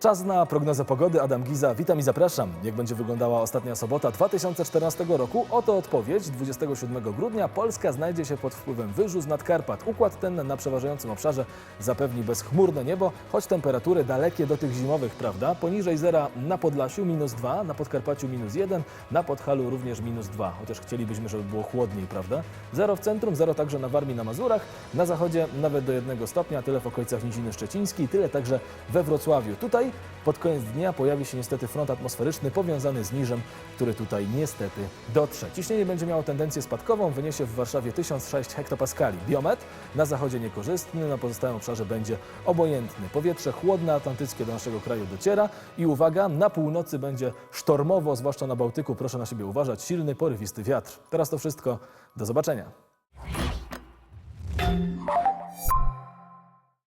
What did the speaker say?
Czas na prognozę pogody. Adam Giza, witam i zapraszam. Jak będzie wyglądała ostatnia sobota 2014 roku? Oto odpowiedź. 27 grudnia Polska znajdzie się pod wpływem wyżu z nadkarpat. Układ ten na przeważającym obszarze zapewni bezchmurne niebo, choć temperatury dalekie do tych zimowych, prawda? Poniżej zera na Podlasiu minus 2, na Podkarpaciu minus 1, na Podhalu również minus 2. Chociaż chcielibyśmy, żeby było chłodniej, prawda? Zero w centrum, zero także na Warmii, na Mazurach. Na zachodzie nawet do 1 stopnia, tyle w okolicach Niziny Szczecińskiej, tyle także we Wrocławiu. Tutaj pod koniec dnia pojawi się niestety front atmosferyczny powiązany z niżem, który tutaj niestety dotrze. Ciśnienie będzie miało tendencję spadkową, wyniesie w Warszawie 1006 hektopaskali. Biometr na zachodzie niekorzystny, na pozostałym obszarze będzie obojętny. Powietrze chłodne atlantyckie do naszego kraju dociera i uwaga, na północy będzie sztormowo, zwłaszcza na Bałtyku. Proszę na siebie uważać, silny, porywisty wiatr. Teraz to wszystko. Do zobaczenia.